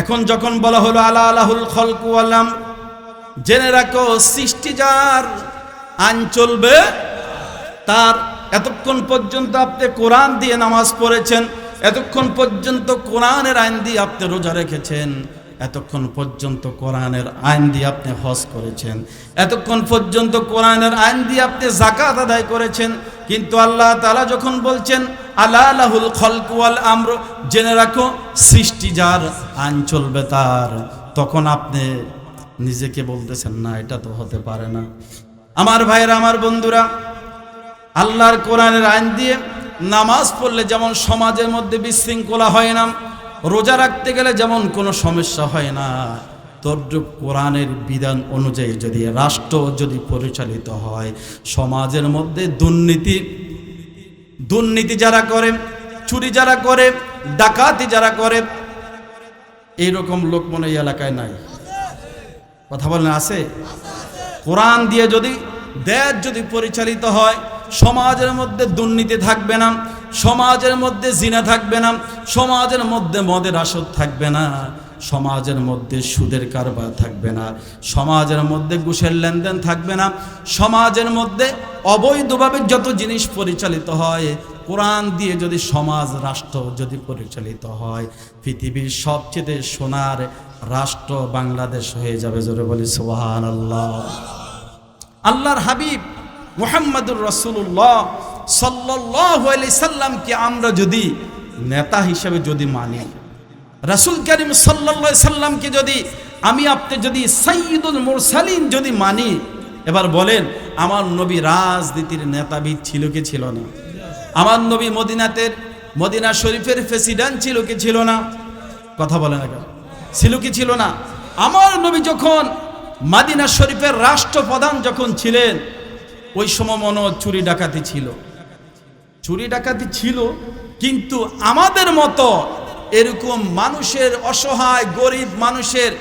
এখন যখন বলা হলো আলা আলাহুল খলকু আলাম জেনে রাখো, সৃষ্টি যার আইন চলবে, তার এতক্ষণ পর্যন্ত আপনি কোরআন দিয়ে নামাজ পড়েছেন, এতক্ষণ পর্যন্ত কোরআনের আইন দিয়ে আপনি রোজা রেখেছেন, এতক্ষণ পর্যন্ত কোরআনের আইন দিয়ে আপনি হজ করেছেন, এতক্ষণ পর্যন্ত কোরআনের আইন দিয়ে আপনি জাকাত আদায় করেছেন, কিন্তু আল্লাহ তাআলা যখন বলছেন আলাহুল খলকুয়াল আমর। জেনে রাখো, সৃষ্টি যার আইন চলবে তার তখন আপনি নিজেকে বলতেছেন, না, এটা তো হতে পারে না। আমার ভাইয়েরা, আমার বন্ধুরা, আল্লাহর কোরআনের আইন দিয়ে নামাজ পড়লে যেমন সমাজের মধ্যে বিশৃঙ্খলা হয় না, রোজা রাখতে গেলে যেমন কোনো সমস্যা হয় না, তদ্রুপ কোরআনের বিধান অনুযায়ী যদি রাষ্ট্র যদি পরিচালিত হয়, সমাজের মধ্যে দুর্নীতি দুর্নীতি যারা করে, চুরি যারা করে, ডাকাতি যারা করে, এইরকম লোক মনে এই এলাকায় নাই। কথা বলেন, আছে? কোরআন দিয়ে যদি, দেশ যদি পরিচালিত হয়, সমাজের মধ্যে দুর্নীতি থাকবে না, সমাজের মধ্যে জিনা থাকবে না, সমাজের মধ্যে মদের আসর থাকবে না। সমাজের মধ্যে সুদের কারবার থাকবে না, সমাজের মধ্যে ঘুষের লেনদেন থাকবে না, সমাজের মধ্যে অবৈধভাবে যত জিনিস পরিচালিত হয়, কোরআন দিয়ে যদি সমাজ, রাষ্ট্র যদি পরিচালিত হয়, পৃথিবীর সবচেয়ে সোনার রাষ্ট্র বাংলাদেশ হয়ে যাবে, জোরে বলি সুবাহান আল্লাহ আল্লাহর হাবিব মুহাম্মদুর রসুল্লাহ সাল্লাহ সাল্লামকে আমরা যদি নেতা হিসেবে যদি মানি রাসুল করিম সাল্লা সাল্লামকে যদি আমি আপনি যদি সৈয়দুল মুরসালিন যদি মানি, এবার বলেন, আমার নবী রাজনীতির নেতাবিদ ছিল কি ছিল না? আমার নবী মদিনাতের, মদিনা শরীফের প্রেসিডেন্ট ছিল কি ছিল না? কথা বলে না কেন ছিল কি ছিল না? আমার নবী যখন মাদিনা শরীফের রাষ্ট্রপ্রধান যখন ছিলেন, ওই সময় মনে চুরি ডাকাতি ছিল। চুরি ডাকাতি ছিল, কিন্তু আমাদের মতো এরকম মানুষের অসহায়, গরিব মানুষের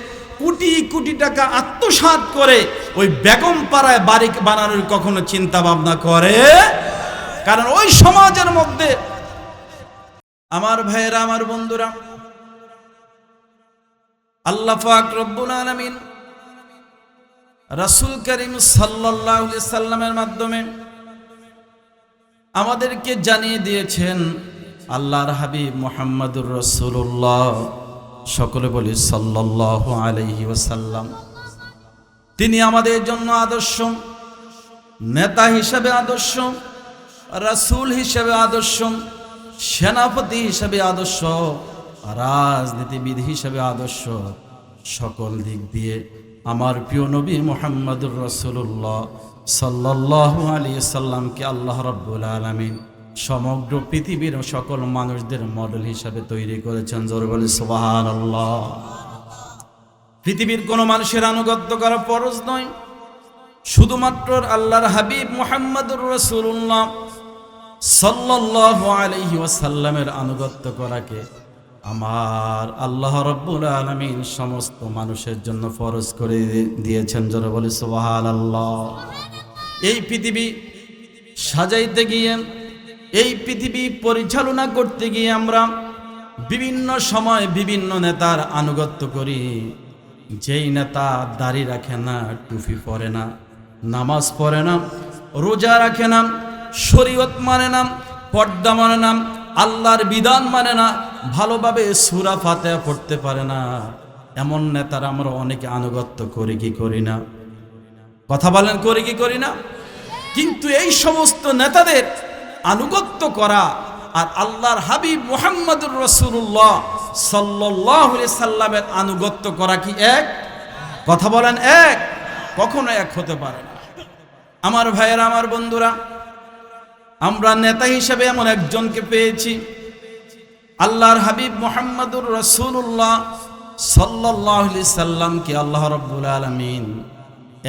কোটি কোটি টাকা আত্মসাৎ করে ওই বেগম পাড়ায় বাড়ি বানানোর কখনো চিন্তা ভাবনা করে? কারণ ওই সমাজের মধ্যে আমার ভাইয়েরা, আমার বন্ধুরা, আল্লাহ পাক রব্বুল আলামিন রাসূল করিম আলাইহি সাল্লামের মাধ্যমে আমাদেরকে জানিয়ে দিয়েছেন আল্লাহর হাবিব মোহাম্মদুর রসুল্লাহ সকলে বলি সাল্লাল্লাহু আলাইহি ওসাল্লাম তিনি আমাদের জন্য আদর্শ, নেতা হিসেবে আদর্শ, রাসূল হিসেবে আদর্শ, সেনাপতি হিসেবে আদর্শ, রাজনীতিবিদ হিসেবে আদর্শ, সকল দিক দিয়ে আমার প্রিয় নবী মোহাম্মদুর রসুল্লাহ সাল্লাহ আলী সাল্লামকে আল্লাহ রব্বুল আলমিন সমগ্র পৃথিবীর সকল মানুষদের মডেল হিসাবে তৈরি করেছেন, জোর বলে সোবাহান আল্লাহ পৃথিবীর কোনো মানুষের আনুগত্য করা ফরজ নয়। শুধুমাত্র আল্লাহর হাবিব মোহাম্মদুর রসুল্লাহ সাল্লাহ আলহি ওয়াসাল্লামের আনুগত্য করাকে আমার আল্লাহ রব্বুল আলমিন সমস্ত মানুষের জন্য ফরজ করে দিয়েছেন যারা বলে সোহাল আল্লাহ এই পৃথিবী সাজাইতে গিয়ে এই পৃথিবী পরিচালনা করতে গিয়ে আমরা বিভিন্ন সময় বিভিন্ন নেতার আনুগত্য করি। যেই নেতা দাড়ি রাখে না, টুপি পরে না, নামাজ পড়ে না, রোজা রাখে না, শরীয়ত মানে না, পর্দা মানে না, আল্লাহর বিধান মানে না, ভালোভাবে সুরা ফাতে পড়তে পারে না। এমন নেতার আমরা অনেকে আনুগত্য করি কি করি না। কথা বলেন, করি কি করি না? কিন্তু এই সমস্ত নেতাদের আনুগত্য করা আর আল্লাহর হাবিব মুহাম্মদুর রসুল্লাহ সাল্লাহ সাল্লামের আনুগত্য করা কি এক? কথা বলেন এক। কখনো এক হতে পারে না। আমার ভাইয়েরা, আমার বন্ধুরা, আমরা নেতা হিসেবে এমন একজনকে পেয়েছি। আল্লাহর হাবিব মোহাম্মদুর রসুল্লাহ সাল্লাহ সাল্লামকে আল্লাহ রব্বুল আলমিন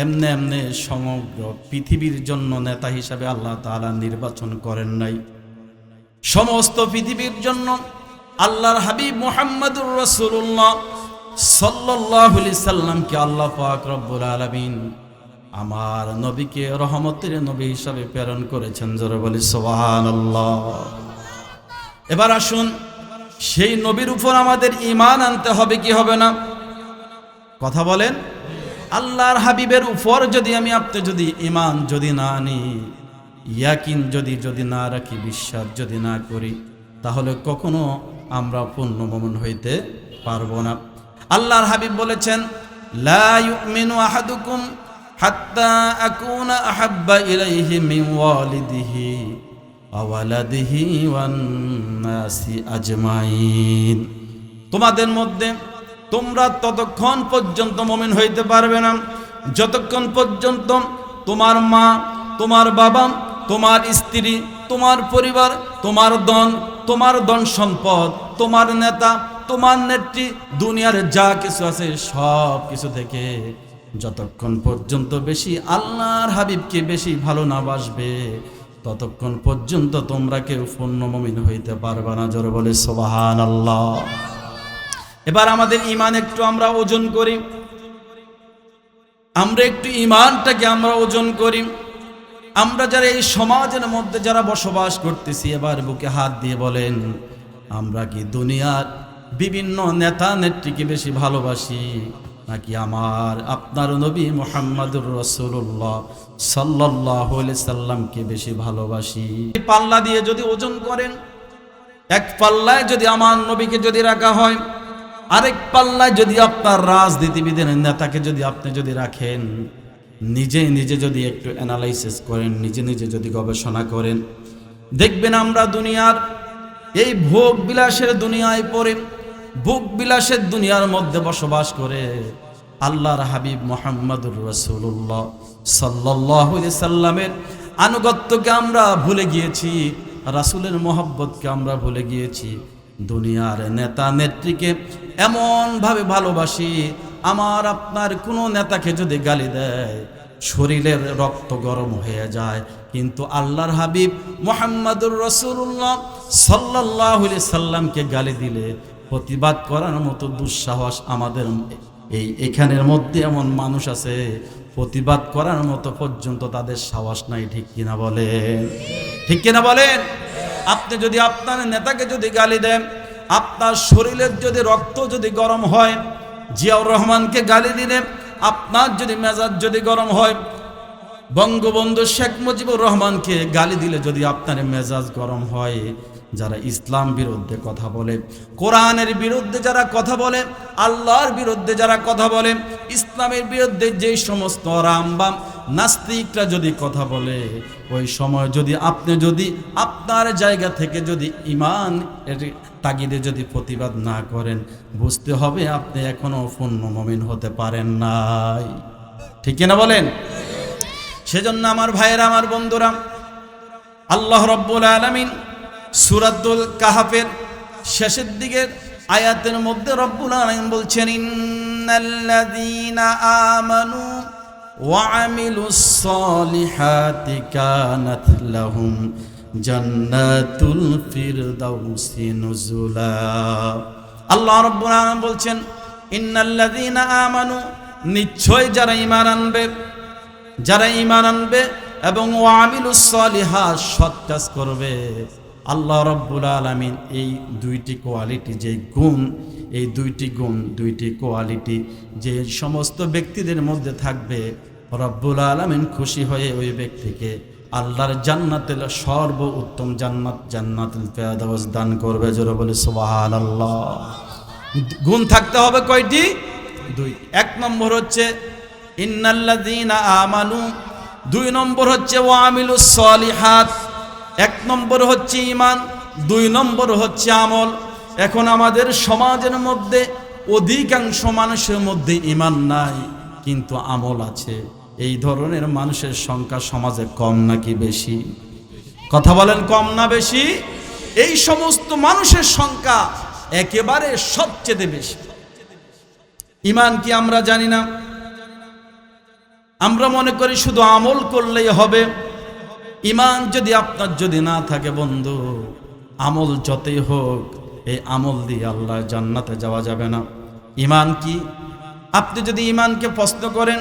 এমনে এমনে সমগ্র পৃথিবীর জন্য নেতা হিসাবে আল্লাহ তালা নির্বাচন করেন নাই। সমস্ত পৃথিবীর জন্য আল্লাহর হাবিব মোহাম্মদুর রসুল্লাহ সাল্লাহ সাল্লামকে আল্লাহ পাক আলমিন আমার নবীকে রহমতের নবী হিসাবে প্রেরণ করেছেন, জোরে বলি সোহান এবার আসুন, সেই নবীর উপর আমাদের ইমান আনতে হবে, কি হবে না? কথা বলেন। আল্লাহর হাবিবের উপর যদি আমি আপনি যদি ইমান যদি না আনি, ইয়াকিন যদি যদি না রাখি, বিশ্বাস যদি না করি, তাহলে কখনো আমরা পূর্ণ মমন হইতে পারব না। আল্লাহর হাবিব বলেছেন আহাব্বা ওয়ান আজমাইন। তোমাদের মধ্যে তোমরা ততক্ষণ পর্যন্ত মমিন হইতে পারবে না। যতক্ষণ পর্যন্ত তোমার মা, তোমার বাবা, তোমার স্ত্রী, তোমার পরিবার, তোমার দন তোমার দন সম্পদ, তোমার নেতা, তোমার নেত্রী, দুনিয়ার যা কিছু আছে সব কিছু থেকে যতক্ষণ পর্যন্ত বেশি আল্লাহর হাবিবকে বেশি ভালো না বাসবে, ততক্ষণ পর্যন্ত তোমরা কেউ পূর্ণ মমিন হইতে পারবে না। জোরে বলে সোবাহান আল্লাহ এবার আমাদের ইমান একটু আমরা ওজন করি। আমরা একটু ইমানটাকে আমরা ওজন করি। আমরা যারা এই সমাজের মধ্যে যারা বসবাস করতেছি, এবার বুকে হাত দিয়ে বলেন, আমরা কি দুনিয়ার বিভিন্ন নেতা নেত্রীকে বেশি ভালোবাসি, নাকি আমার, আপনার নবী মোহাম্মদুর রসুল্লাহ সাল্লাহ সাল্লামকে বেশি ভালোবাসি? পাল্লা দিয়ে যদি ওজন করেন, এক পাল্লায় যদি আমার নবীকে যদি রাখা হয় আরেক পাল্লায় যদি আপনার রাজনীতিবিদের নেতাকে যদি আপনি যদি রাখেন, নিজে নিজে যদি একটু অ্যানালাইসিস করেন, নিজে নিজে যদি গবেষণা করেন, দেখবেন আমরা দুনিয়ার এই ভোগ বিলাসের দুনিয়ায় পড়ে, ভোগ বিলাসের দুনিয়ার মধ্যে বসবাস করে আল্লাহর হাবিব মোহাম্মদুর রসুল্লাহ সাল্লাহ সাল্লামের আনুগত্যকে আমরা ভুলে গিয়েছি, রাসুলের মোহব্বতকে আমরা ভুলে গিয়েছি। দুনিয়ার নেতা নেত্রীকে এমনভাবে ভালোবাসি, আমার আপনার কোনো নেতাকে যদি গালি দেয়, শরীরের রক্ত গরম হয়ে যায়। কিন্তু আল্লাহর হাবিব মোহাম্মদুর রসুল্লাহ সাল্লাহ সাল্লামকে গালি দিলে প্রতিবাদ করার মতো দুঃসাহস আমাদের এই এখানের মধ্যে এমন মানুষ আছে, প্রতিবাদ করার মতো পর্যন্ত তাদের সাহস নাই, ঠিক কিনা বলেন? ঠিক কিনা বলেন? আপনি যদি আপনার নেতাকে যদি গালি দেন, আপনার শরীরের যদি রক্ত যদি গরম হয়, জিয়াউর রহমানকে গালি দিলে আপনার যদি মেজাজ যদি গরম হয়, বঙ্গবন্ধু শেখ মুজিবুর রহমানকে গালি দিলে যদি আপনার মেজাজ গরম হয়, যারা ইসলাম বিরুদ্ধে কথা বলে, কোরআনের বিরুদ্ধে যারা কথা বলে, আল্লাহর বিরুদ্ধে যারা কথা বলে, ইসলামের বিরুদ্ধে যেই সমস্ত রামবাম নাস্তিকরা যদি কথা বলে, ওই সময় যদি আপনি যদি আপনার জায়গা থেকে যদি ইমান তাগিদে যদি প্রতিবাদ না করেন, বুঝতে হবে আপনি এখনও পূর্ণ মমিন হতে পারেন নাই। ঠিক কিনা বলেন? সেজন্য আমার ভাইয়েরা, আমার বন্ধুরা, আল্লাহ রব্বুল আলমিন সুরাদ্দুল কাহাফের শেষের দিকের আয়াতের মধ্যে রব্বুল আলমিন বলছেন, ইন্নাল্লাযীনা আমানু وعملوا الصالحات كانت لهم جنات الفردوس نزلا আল্লাহ রব্বুল আলামিন বলছেন ইন্নাল্লাযীনা আমানু নিশ্চয় যারা ঈমান আনবে যারা ঈমান আনবে এবং ওয়ামিলুস সলিহাত সৎ কাজ করবে আল্লাহ রব্বুল আলামিন এই দুইটি কোয়ালিটি যে গুণ এই দুইটি গুণ দুইটি কোয়ালিটি যে সমস্ত ব্যক্তিদের মধ্যে থাকবে রব্বুল আলামিন খুশি হয়ে ওই ব্যক্তিকে আল্লাহর জান্নাতের সর্ব উত্তম জান্নাত ফেরদাউস দান করবে। জোরে বলে সুবহানাল্লাহ। গুণ থাকতে হবে কয়টি? দুই। এক নম্বর হচ্ছে আমানু। দুই নম্বর হচ্ছে ওয়ামিলুস সলিহাত। এক নম্বর হচ্ছে ইমান দুই নম্বর হচ্ছে আমল। এখন আমাদের সমাজের মধ্যে অধিকাংশ মানুষের মধ্যে ইমান নাই, কিন্তু আমল আছে। এই ধরনের মানুষের সংখ্যা সমাজে কম নাকি বেশি? কথা বলেন কম না বেশি? এই সমস্ত মানুষের সংখ্যা একেবারে সবচেয়ে বেশি। ইমান কি আমরা জানি না? আমরা মনে করি শুধু আমল করলেই হবে। ইমান যদি আপনার যদি না থাকে বন্ধু, আমল যতই হোক, এই আমল দিয়ে আল্লাহ জান্নাতে যাওয়া যাবে না। ইমান কি? আপনি যদি ইমানকে প্রশ্ন করেন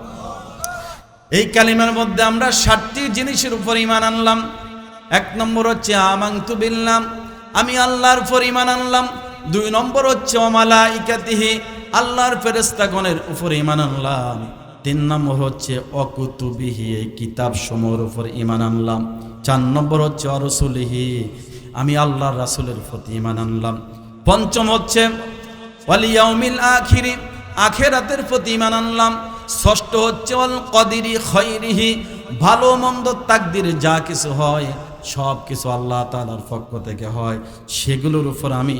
এই কালিমার মধ্যে আমরা ষাটটি জিনিসের উপর ইমান আনলাম। এক নম্বর হচ্ছে আমাংতু বিল্লাম আমি আল্লাহর উপর ইমান আনলাম। দুই নম্বর হচ্ছে অমালা ইকাতিহি আল্লাহর ফেরেস্তাগণের উপর ইমান আনলাম। তিন নম্বর হচ্ছে অকুতুবিহি এই কিতাব সমূহের উপর ইমান আনলাম। চার নম্বর হচ্ছে অরসুলিহি আমি আল্লাহর রাসুলের প্রতি ইমান আনলাম। পঞ্চম হচ্ছে ওয়ালিয়াউমিল আখিরি আখেরাতের প্রতি ইমান আনলাম। ষষ্ঠ হচ্ছে, অল কদিরি খৈরিহি ভালো মন্দ তাকদির যা কিছু হয়, সব কিছু আল্লাহ তালার পক্ষ থেকে হয়। সেগুলোর উপর আমি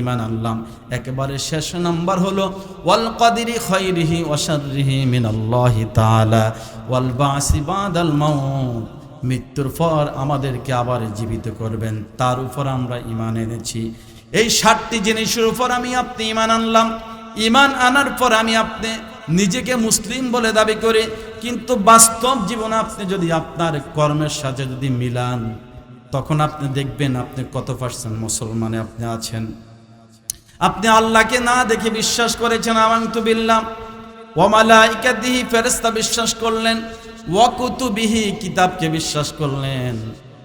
ইমান আনলাম। একেবারে শেষ নাম্বার হলো, ওয়াল কদিরি খৈরিহি ওয়াশারিহি মিনাল্লাহি তাআলা ওয়াল বাসি বাদাল মাউত মৃত্যুর পর আমাদেরকে আবার জীবিত করবেন। তার উপর আমরা ইমান এনেছি। এই ষাটটি জিনিসের উপর আমি আপনি ইমান আনলাম। ইমান আনার পর আমি আপনি নিজেকে মুসলিম বলে দাবি করে, কিন্তু বাস্তব জীবনে আপনি যদি আপনার কর্মের সাথে যদি মিলান, তখন আপনি দেখবেন আপনি কত পার্সেন্ট মুসলমানে আপনি আছেন। আপনি আল্লাহকে না দেখে বিশ্বাস করেছেন আমাংতু বিল্লাম ওমালাইকাদিহি ফেরেস্তা বিশ্বাস করলেন ওয়াকুতুবিহি কিতাবকে বিশ্বাস করলেন।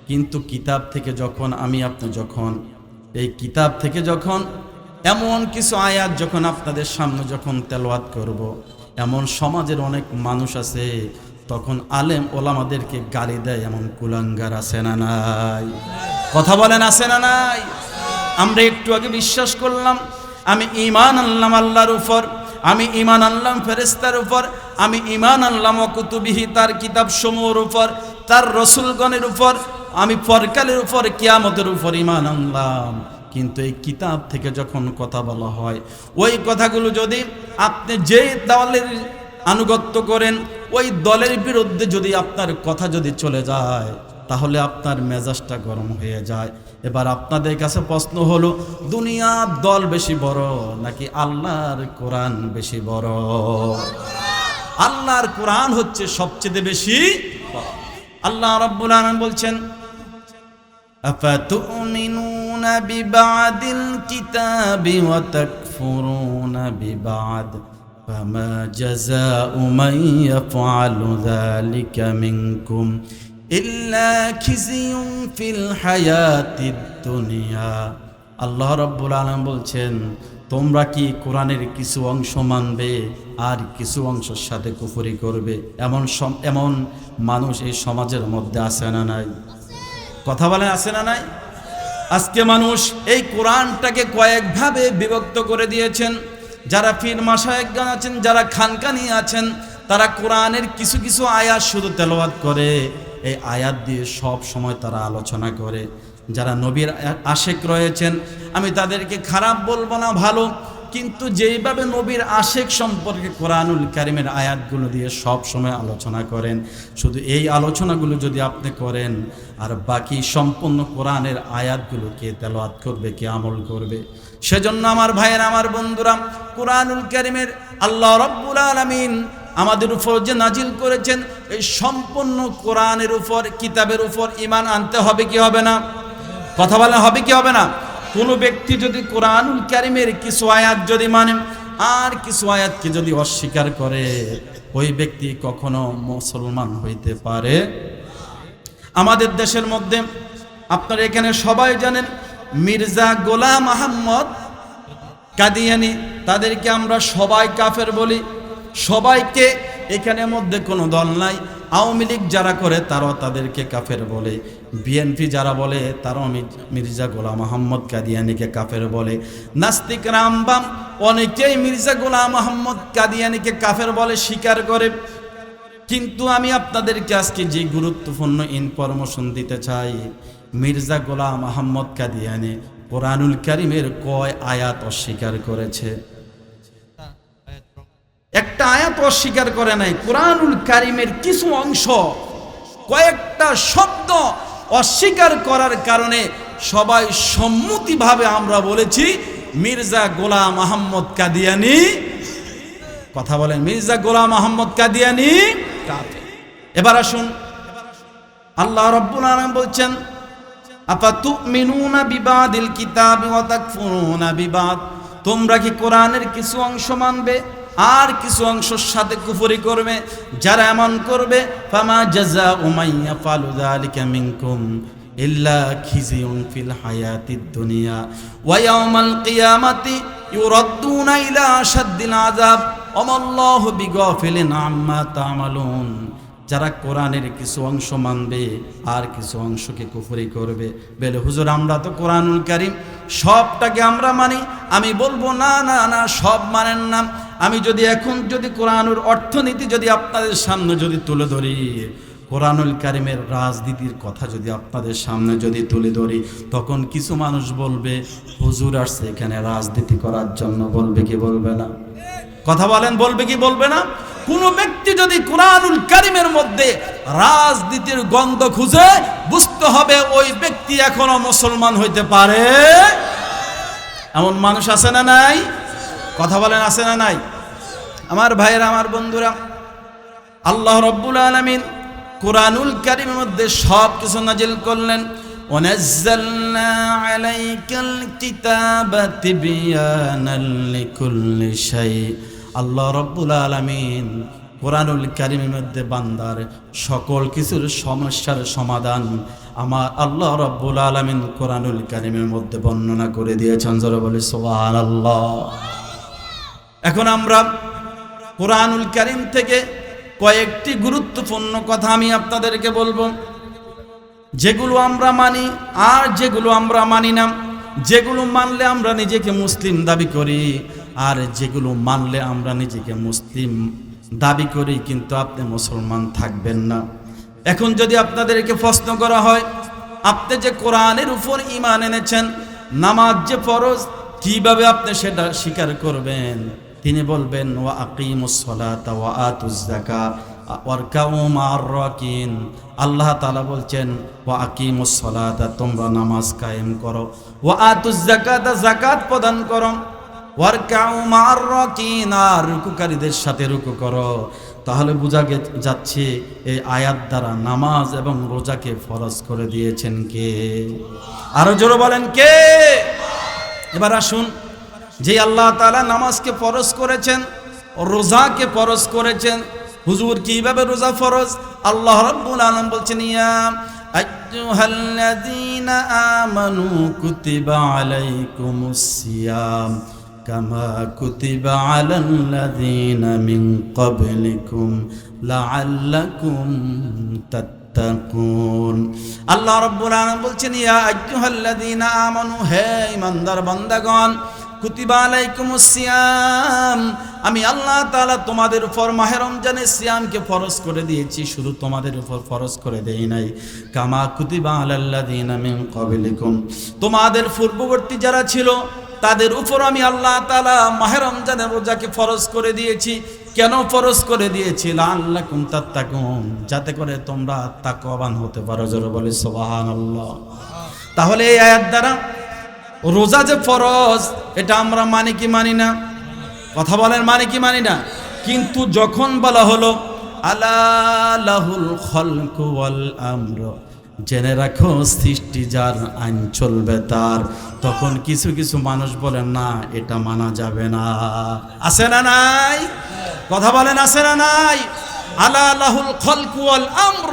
কিন্তু কিতাব থেকে যখন আমি আপনি যখন, এই কিতাব থেকে যখন এমন কিছু আয়াত যখন আপনাদের সামনে যখন তেলাওয়াত করব। এমন সমাজের অনেক মানুষ আছে, তখন আলেম ওলামাদেরকে গালি দেয়, এমন কুলাঙ্গার আছে না নাই কথা বলেন আছে না নাই আমরা একটু আগে বিশ্বাস করলাম, আমি ইমান আনলাম আল্লাহর উপর, আমি ইমান আনলাম ফেরেস্তার উপর, আমি ইমান আনলাম অকুতুবিহি, তার কিতাব সমূহের উপর, তার রসুলগণের উপর, আমি পরকালের উপর, কিয়ামতের উপর ইমান আনলাম কিন্তু এই কিতাব থেকে যখন কথা বলা হয়, ওই কথাগুলো যদি আপনি যে দলের আনুগত্য করেন, ওই দলের বিরুদ্ধে যদি আপনার কথা যদি চলে যায়, তাহলে আপনার মেজাজটা গরম হয়ে যায়। এবার আপনাদের কাছে প্রশ্ন হলো, দুনিয়ার দল বেশি বড় নাকি আল্লাহর কোরআন বেশি বড়? আল্লাহর কোরআন হচ্ছে সবচেয়ে বেশি আল্লাহ রাব্বুল আলামিন বলছেন أفتؤمنون ببعد الكتاب وتكفرون ببعد فما جزاء من يفعل ذلك منكم إلا خزي في الحياة الدنيا আল্লাহ রব্বুল আলম বলছেন তোমরা কি কোরআনের কিছু অংশ মানবে আর কিছু অংশের সাথে কুফরি করবে এমন সম- এমন মানুষ এই সমাজের মধ্যে আছে না নাই কথা বলেন আছে না নাই আজকে মানুষ এই কোরআনটাকে কয়েকভাবে বিভক্ত করে দিয়েছেন। যারা ফির মাসায়জ্ঞান আছেন, যারা খানকানি আছেন, তারা কোরআনের কিছু কিছু আয়াত শুধু তেলাওয়াত করে। এই আয়াত দিয়ে সব সময় তারা আলোচনা করে। যারা নবীর আশেক রয়েছেন, আমি তাদেরকে খারাপ বলব না, ভালো। কিন্তু যেইভাবে নবীর আশেক সম্পর্কে কোরআনুল কারিমের আয়াতগুলো দিয়ে সব সময় আলোচনা করেন, শুধু এই আলোচনাগুলো যদি আপনি করেন, আর বাকি সম্পূর্ণ কোরআনের আয়াতগুলো কে তেলাওয়াত করবে, কে আমল করবে? সেজন্য আমার ভাইয়ের, আমার বন্ধুরা, কোরআনুল কারিমের আল্লাহ রব্বুল আলমিন আমাদের উপর যে নাজিল করেছেন, এই সম্পূর্ণ কোরআনের উপর, কিতাবের উপর ইমান আনতে হবে কি হবে না? কথা বলা হবে কি হবে না? কোনো ব্যক্তি যদি কোরআনুল কারিমের কিছু আয়াত যদি মানে আর কিছু আয়াতকে যদি অস্বীকার করে, ওই ব্যক্তি কখনো মুসলমান হইতে পারে? আমাদের দেশের মধ্যে, আপনারা এখানে সবাই জানেন, মির্জা গোলাম আহম্মদ কাদিয়ানি, তাদেরকে আমরা সবাই কাফের বলি। সবাইকে এখানের মধ্যে কোনো দল নাই। আওয়ামী লীগ যারা করে, তারাও তাদেরকে কাফের বলে। বিএনপি যারা বলে, তারাও মির্জা গোলাম মোহাম্মদ কাদিয়ানিকে কাফের বলে। নাস্তিক রামবাম অনেকেই মির্জা গোলাম মোহাম্মদ কাদিয়ানিকে কাফের বলে স্বীকার করে। কিন্তু আমি আপনাদেরকে আজকে যে গুরুত্বপূর্ণ ইনফরমেশন দিতে চাই, মির্জা গোলাম আহম্মদ কাদিয়ানি কোরআনুল কারিমের কয় আয়াত অস্বীকার করেছে? একটা আয়াত অস্বীকার করে নাই। কোরআনুল কারিমের কিছু অংশ কয়েকটা শব্দ অস্বীকার করার কারণে সবাই সম্মতিভাবে আমরা বলেছি, মির্জা গোলাম আহম্মদ কাদিয়ানি, কথা বলেন, মির্জা গোলাম আহম্মদ কাদিয়ানি। এবার আসুন, আল্লাহ রব্বুল আলম বলছেন আপা তুমিনুনা বিবাদিল কিতাবি ওয়া তাকফুরুনা বিবাদ। তোমরা কি কোরআনের কিছু অংশ মানবে? আর কিছু অংশের সাথে কুফরি করবে, যারা এমন করবে, ফামা জাজা উমাইয়া ফালু যালিকা মিনকুম ইল্লা খিজিউন ফিল হায়াতিদ দুনিয়া ওয়া ইয়াউমাল কিয়ামাতি ইউরাদ্দুনা ইলা আশাদ্দিল আযাব। ওমাল্লাহু বিগাফিলিন আম্মা তা'মালুন। যারা কোরআনের কিছু অংশ মানবে, আর কিছু অংশকে কুফরি করবে। বেলে, হুজুর, আমরা তো কোরআনুল কারিম সবটাকে আমরা মানি। আমি বলব, না না না, সব মানেন না। আমি যদি এখন যদি কোরআনুর অর্থনীতি যদি আপনাদের সামনে যদি তুলে ধরি, কোরআনুল কারিমের রাজনীতির কথা যদি আপনাদের সামনে যদি তুলে ধরি, তখন কিছু মানুষ বলবে, হুজুর আসছে এখানে রাজনীতি করার জন্য। বলবে কি বলবে না? কথা বলেন, বলবে কি বলবে না? কোন ব্যক্তি যদি কোরআনুল কারিমের মধ্যে রাজনীতির গন্ধ খুঁজে, বুঝতে হবে ওই ব্যক্তি এখনও মুসলমান হইতে পারে। এমন মানুষ আছে না নাই? কথা বলেন আছে না নাই আমার ভাইয়েরা আমার বন্ধুরা আল্লাহ রব্বুল আলমিন কোরআনুল কারিমের মধ্যে সব কিছু নাজিল করলেন ونزلنا عليك الكتاب تبيانا لكل شيء আল্লাহ রব্বুল আলমিন কোরআনুল কারিমের মধ্যে বান্দার সকল কিছুর সমস্যার সমাধান আমার আল্লাহ রব্বুল আলমিন কোরআনুল কারিমের মধ্যে বর্ণনা করে দিয়েছেন জোরে বলে সোহান আল্লাহ এখন আমরা কোরআনুল কারিম থেকে কয়েকটি গুরুত্বপূর্ণ কথা আমি আপনাদেরকে বলব। যেগুলো আমরা মানি আর যেগুলো আমরা মানি না, যেগুলো মানলে আমরা নিজেকে মুসলিম দাবি করি, আর যেগুলো মানলে আমরা নিজেকে মুসলিম দাবি করি, কিন্তু আপনি মুসলমান থাকবেন না। এখন যদি আপনাদেরকে প্রশ্ন করা হয়, আপনি যে কোরআনের উপর ইমান এনেছেন, নামাজ যে ফরজ, কীভাবে আপনি সেটা স্বীকার করবেন? তিনি বলবেন, ওয়া রাকিন। আল্লাহ তাআলা বলছেন, ওয়া আকিমুসসালাত তোমরা নামাজ কায়েম করো। ওয়া আতুজ যাকাত যাকাত প্রদান করো। আর রুকুকারীদের সাথে রুকু করো। তাহলে বোঝা যাচ্ছে, এই আয়াত দ্বারা নামাজ এবং রোজাকে ফরজ করে দিয়েছেন কে? আরও জোরে বলেন কে? এবার আসুন। যে আল্লাহ তাআলা নামাজকে ফরজ করেছেন, রোজাকে ফরজ করেছেন। হুজুর, কীভাবে রোজা ফরজ? আল্লাহ রাব্বুল আলামিন বলছেন, ইয়া আইয়ুহাল্লাযীনা আমানু কুতিবা আলাইকুমুস সিয়াম কামা কুতিবা আলাল্লাযীনা মিন ক্বাবলিকুম লাআল্লাকুম তাত্তাকুন। আল্লাহ রাব্বুল আলামিন বলছেন, ইয়া আইয়ুহাল্লাযীনা আমানু, হে ঈমানদার বান্দাগণ সিয়াম। আমি আল্লাহ তাআলা তোমাদের উপর মাহে রমজানের সিয়ামকে ফরজ করে দিয়েছি, শুধু তোমাদের উপর ফরজ করে দেই নাই। কামা কুতিবা আলাল্লাযীনা মিন ক্বাবলিকুম। তোমাদের পূর্ববর্তী যারা ছিল, তাদের উপর আমি আল্লাহ তালা মাহে রমজানের রোজাকে ফরজ করে দিয়েছি। কেন ফরজ করে দিয়েছি? লাআল্লাকুম তাত্তাকুন। যাতে করে তোমরা তাকওয়াবান হতে পারো, জোরে বলে সুবহানাল্লাহ। তাহলে এই আয়াত দ্বারা রোজা যে ফরজ, এটা আমরা মানি কি মানি না? কথা বলেন মানে কি মানি না? কিন্তু যখন বলা হলো আলাহুল খলকু ওয়াল আমর জেনে রাখো, সৃষ্টি যার আইন চলবে তার। তখন কিছু কিছু মানুষ বলেন না, এটা মানা যাবে না। আছে না নাই? কথা বলেন, আছে না নাই? আলাহুল খলকু ওয়াল আমর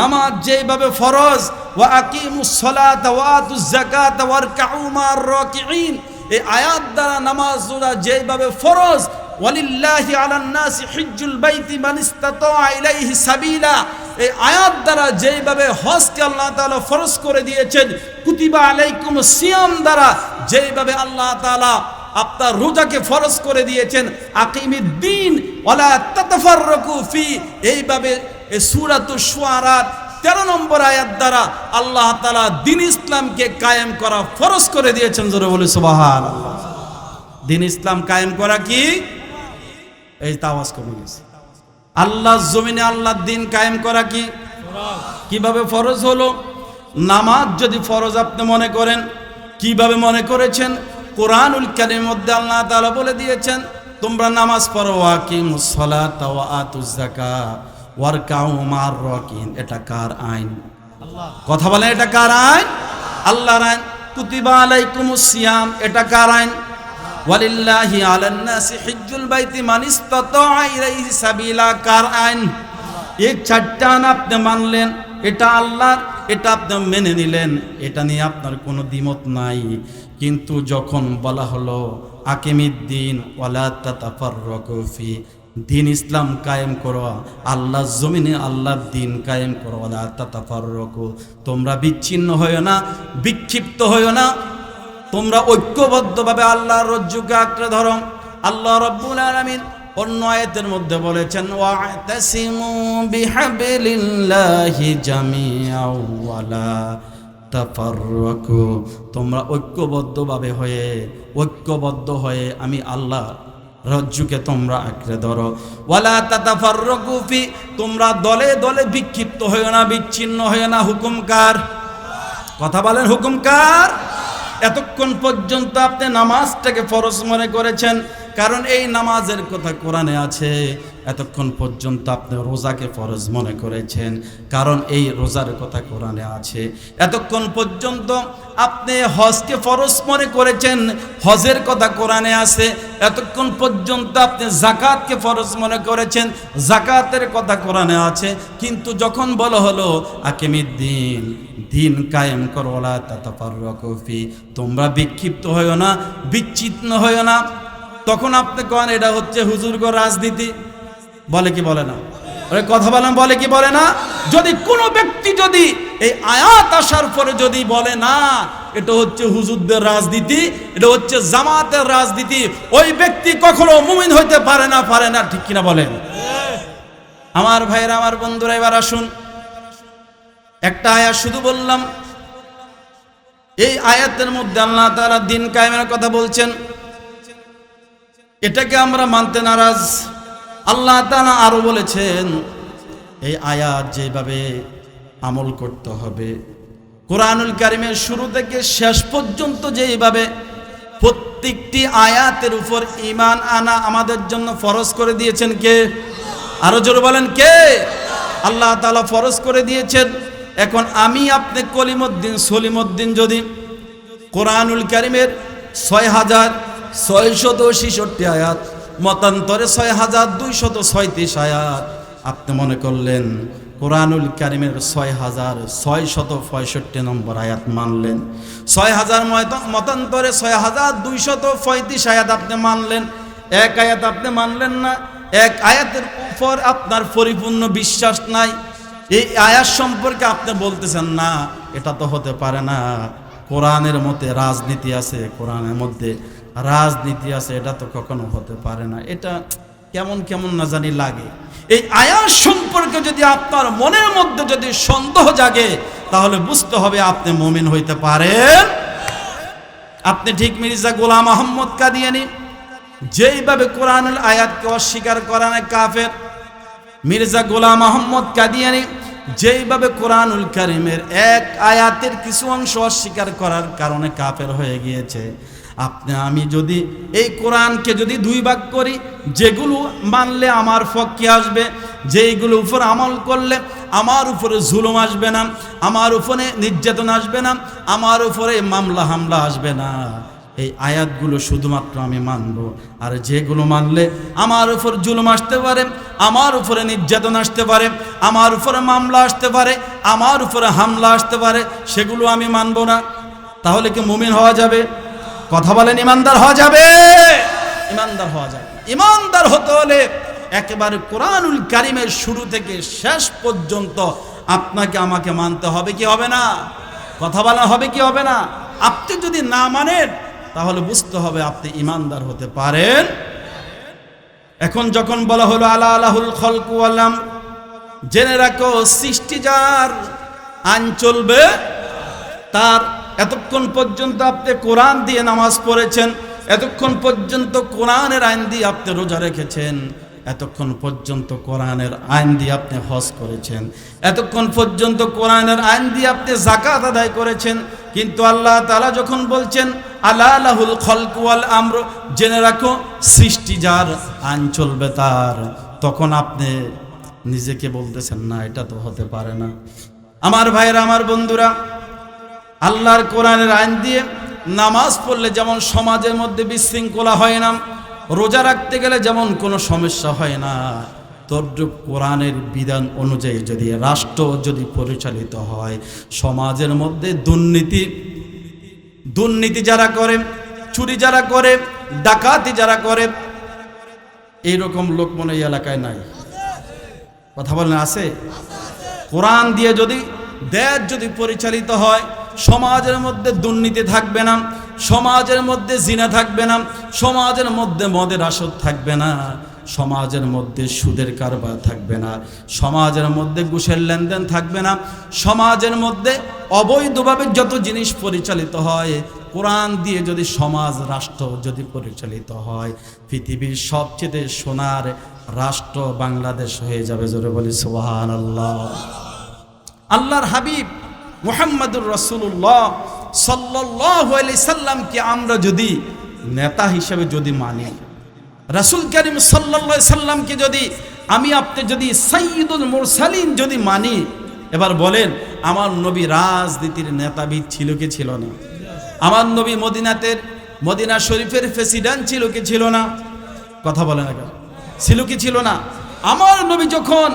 নামাজ যেভাবে ফরজ, ওয়া আকিমুস সালাত ওয়া আতুজ যাকাত ওয়ারকাউ মা'আর রাকিঈন, এই আয়াত দ্বারা নামাজ রোজা যেভাবে ফরজ, ওয়ালিল্লাহি আলান নাসি হিজ্জুল বাইতি মান ইসতাতা ইলাইহি সাবিলা, এই আয়াত দ্বারা যেভাবে হজকে আল্লাহ তাআলা ফরজ করে দিয়েছেন, কুতিবা আলাইকুমুস সিয়াম দ্বারা যেভাবে আল্লাহ তাআলা আপনার রোজাকে ফরজ করে দিয়েছেন আকিমিদ্দিন ওয়ালা তাতাফাররাকু ফি, এইভাবে এই সূরাতুশ শুআরার তেরো নম্বর আয়াত দ্বারা আল্লাহ তাআলা দিন ইসলামকে কায়েম করা ফরজ করে দিয়েছেন, জোরে বলে সুবহান দিন ইসলাম কায়েম করা কি? এই তাওয়াজ কমে গেছে। আল্লাহ জমিনে আল্লাহ দিন কায়েম করা কি? কীভাবে ফরজ হলো? নামাজ যদি ফরজ আপনি মনে করেন, কীভাবে মনে করেছেন? কোরআনুল কারিমের মধ্যে আল্লাহ তাআলা বলে দিয়েছেন, তোমরা নামাজ পড়ো ওয়াকিমুস সালাতা ওয়া আতুজ যাকাত। ওয়ারকাউ মার রাকিন এটা কার আইন? কথা বলেন, এটা কার আইন? আল্লাহর আইন। সিয়াম, এটা কার আইন? বাইতি সাবিলা, কার আইন? মানলেন, এটা এটা মেনে নিলেন, এটা নিয়ে আপনার কোনো দ্বিমত নাই। কিন্তু যখন বলা হলো, আকিমিদ্দিন, ওয়ালা দিন ইসলাম কায়েম করো, আল্লাহ জমিনে আল্লাহর দিন কায়েম করো, ওয়ালা তাতাফাররাকু। তোমরা বিচ্ছিন্ন হয়েও না, বিক্ষিপ্ত হয়েও না। তোমরা ঐক্যবদ্ধভাবে আল্লাহর রজ্জুকে আঁকড়ে ধরো। আল্লাহ রব্বুল আলামিন অন্য আয়াতের মধ্যে বলেছেন, ওয়াতাসিমু বিহাবিলিল্লাহি তাফাররাকু। তোমরা ঐক্যবদ্ধভাবে হয়ে, ঐক্যবদ্ধ হয়ে আমি আল্লাহ রজ্জুকে তোমরা আঁকড়ে ধরো। ওয়ালা তাতাফাররাকু ফি, তোমরা দলে দলে বিক্ষিপ্ত হয়েও না, বিচ্ছিন্ন হয়ে না হুকুমকার কথা বলেন হুকুমকার এতক্ষণ পর্যন্ত আপনি নামাজটাকে ফরজ মনে করেছেন। কারণ এই নামাজের কথা কোরআনে আছে। এতক্ষণ পর্যন্ত আপনি রোজাকে ফরজ মনে করেছেন, কারণ এই রোজার কথা কোরআনে আছে। এতক্ষণ পর্যন্ত আপনি হজকে ফরজ মনে করেছেন, হজের কথা কোরআনে আছে। এতক্ষণ পর্যন্ত আপনি জাকাতকে ফরজ মনে করেছেন জাকাতের কথা কোরআনে আছে। কিন্তু যখন বলা হলো, আকিমিদ্দিন, দিন দিন কায়েম করো ওলা তাতাফাররাকুফি তোমরা বিক্ষিপ্ত হইও না, বিচ্ছিন্ন হইও না। তখন আপনি কন, এটা হচ্ছে হুজুরগ রাজনীতি। বলে কি বলে না? ওরে কথা বলেন, বলে কি বলে না? যদি কোনো ব্যক্তি যদি এই আয়াত আসার পরে যদি বলে না, এটা হচ্ছে হুজুরদের রাজনীতি, এটা হচ্ছে জামাতের রাজনীতি, ওই ব্যক্তি কখনো মুমিন হইতে পারে না পারে না, ঠিক কিনা বলেন? আমার ভাইয়েরা, আমার বন্ধুরা, এবার আসুন। একটা আয়াত শুধু বললাম। এই আয়াতের মধ্যে আল্লাহ তাআলা দিন কায়েমের কথা বলছেন। এটাকে আমরা মানতে নারাজ। আল্লাহ তাআলা আরও বলেছেন, এই আয়াত যেভাবে আমল করতে হবে, কোরআনুল কারিমের শুরু থেকে শেষ পর্যন্ত যেভাবে প্রত্যেকটি আয়াতের উপর ইমান আনা আমাদের জন্য ফরজ করে দিয়েছেন কে? আরও জোরে বলেন কে? আল্লাহ তাআলা ফরজ করে দিয়েছেন। এখন আমি আপনি কলিমুদ্দিন সলিমুদ্দিন যদি কোরআনুল কারিমের ছয় হাজার ছয়শত ছেষট্টি আয়াত, মতান্তরে ছয় হাজার দুইশত ছয়ত্রিশ আয়াত। আপনি মনে করলেন কোরআনুল কারিমের ছয় হাজার ছয় শত পঁয়ষট্টি নম্বর আয়াত মানলেন। ছয় হাজার মতান্তরে ছয় হাজার দুইশত পঁয়ত্রিশ আয়াত আপনি মানলেন। এক আয়াত আপনি মানলেন না। এক আয়াতের উপর আপনার পরিপূর্ণ বিশ্বাস নাই। এই আয়াত সম্পর্কে আপনি বলতেছেন, না, এটা তো হতে পারে না। কোরআনের মধ্যে রাজনীতি আছে, কোরআনের মধ্যে রাজনীতি আছে, এটা তো কখনো হতে পারে না। এটা কেমন কেমন না জানি লাগে। এই আয়াত সম্পর্কে যদি আপনার মনের মধ্যে যদি সন্দেহ জাগে, তাহলে বুঝতে হবে আপনি মমিন হইতে পারেন। আপনি ঠিক মির্জা গোলাম আহম্মদ কাদিয়ানি, যেইভাবে কোরআনুল আয়াতকে অস্বীকার করেন কাফের, মির্জা গোলাম আহম্মদ কাদিয়ানি যেইভাবে কোরআনুল কারিমের এক আয়াতের কিছু অংশ অস্বীকার করার কারণে কাফের হয়ে গিয়েছে। আপনি, আমি যদি এই কোরআনকে যদি দুই ভাগ করি, যেগুলো মানলে আমার পক্ষে আসবে? যেইগুলো উপর আমল করলে আমার উপরে জুলুম আসবে না, আমার উপরে নির্যাতন আসবে না, আমার উপরে মামলা হামলা আসবে না। এই আয়াতগুলো শুধুমাত্র আমি মানব। আর যেগুলো মানলে আমার উপর জুলুম আসতে পারে, আমার উপরে নির্যাতন আসতে পারে, আমার উপরে মামলা আসতে পারে, আমার উপরে হামলা আসতে পারে, সেগুলো আমি মানব না। তাহলে কি মুমিন হওয়া যাবে? কথা বলেন, ইমানদার হওয়া যাবে। ইমানদার হওয়া যাবে। ইমানদার হতে হলে একেবারে কোরআনুল কারিমের শুরু থেকে শেষ পর্যন্ত আপনাকে আমাকে মানতে হবে কি হবে না? কথা বলা হবে কি হবে না? আপনি যদি না মানেন, তাহলে বুঝতে হবে আপনি ইমানদার হতে পারেন। এখন যখন বলা হলো, আলা আলাহুল খলকু আলাম জেনে রাখো, সৃষ্টি যার আইন চলবে, তার এতক্ষণ পর্যন্ত আপনি কোরআন দিয়ে নামাজ পড়েছেন, এতক্ষণ পর্যন্ত কোরআনের আইন দিয়ে আপনি রোজা রেখেছেন, এতক্ষণ পর্যন্ত কোরআনের আইন দিয়ে আপনি হজ করেছেন, এতক্ষণ পর্যন্ত কোরআনের আইন দিয়ে আপনি জাকাত আদায় করেছেন, কিন্তু আল্লাহ তালা যখন বলছেন আল্লাহ আলাহুল খলকুয়াল আমর জেনে রাখো, সৃষ্টি যার আইন চলবে তার, তখন আপনি নিজেকে বলতেছেন, না, এটা তো হতে পারে না। আমার ভাইয়েরা, আমার বন্ধুরা আল্লাহর কোরআনের আইন দিয়ে নামাজ পড়লে যেমন সমাজের মধ্যে বিশৃঙ্খলা হয় না, রোজা রাখতে গেলে যেমন কোনো সমস্যা হয় না। তদ্রুপ কোরআনের বিধান অনুযায়ী যদি রাষ্ট্র যদি পরিচালিত হয়, সমাজের মধ্যে দুর্নীতি দুর্নীতি যারা করে, চুরি যারা করে, ডাকাতি যারা করে, এইরকম লোক মনে এই এলাকায় নাই। কথা বলেন, আছে? কোরআন দিয়ে যদি দেশ যদি পরিচালিত হয় সমাজের মধ্যে দুর্নীতি থাকবে না, সমাজের মধ্যে জিনা থাকবে না, সমাজের মধ্যে মদের আসর থাকবে না, সমাজের মধ্যে সুদের কারবার থাকবে না, সমাজের মধ্যে ঘুষের লেনদেন থাকবে না, সমাজের মধ্যে অবৈধভাবে যত জিনিস পরিচালিত হয়, কোরআন দিয়ে যদি সমাজ, রাষ্ট্র যদি পরিচালিত হয়, পৃথিবীর সবচেয়ে সোনার রাষ্ট্র বাংলাদেশ হয়ে যাবে, জোরে বলি সুবাহান আল্লাহ আল্লাহর হাবিব মুহাম্মদুর রসুল্লাহ সাল্লাহ সাল্লামকে আমরা যদি নেতা হিসেবে যদি মানি, রাসুল করিম সাল্লা সাল্লামকে যদি আমি আপনি যদি সৈয়দুল মুরসালিন যদি মানি, এবার বলেন, আমার নবী রাজনীতির নেতাবিদ ছিল কি ছিল না? আমার নবী মদিনাতের, মদিনা শরীফের প্রেসিডেন্ট ছিল কি ছিল না? কথা বলে না কেন ছিল কি ছিল না? আমার নবী যখন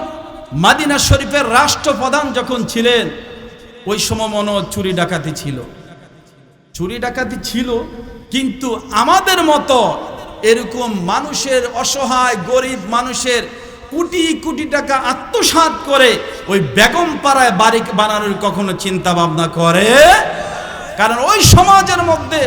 মাদিনা শরীফের রাষ্ট্রপ্রধান যখন ছিলেন ওই সময় মনে চুরি ডাকাতি ছিল। চুরি ডাকাতি ছিল, কিন্তু আমাদের মতো এরকম মানুষের অসহায়, গরিব মানুষের কোটি কোটি টাকা আত্মসাত করে ওই বেগম পাড়ায় বাড়ি বানানোর কখনো চিন্তা ভাবনা করে? কারণ ওই সমাজের মধ্যে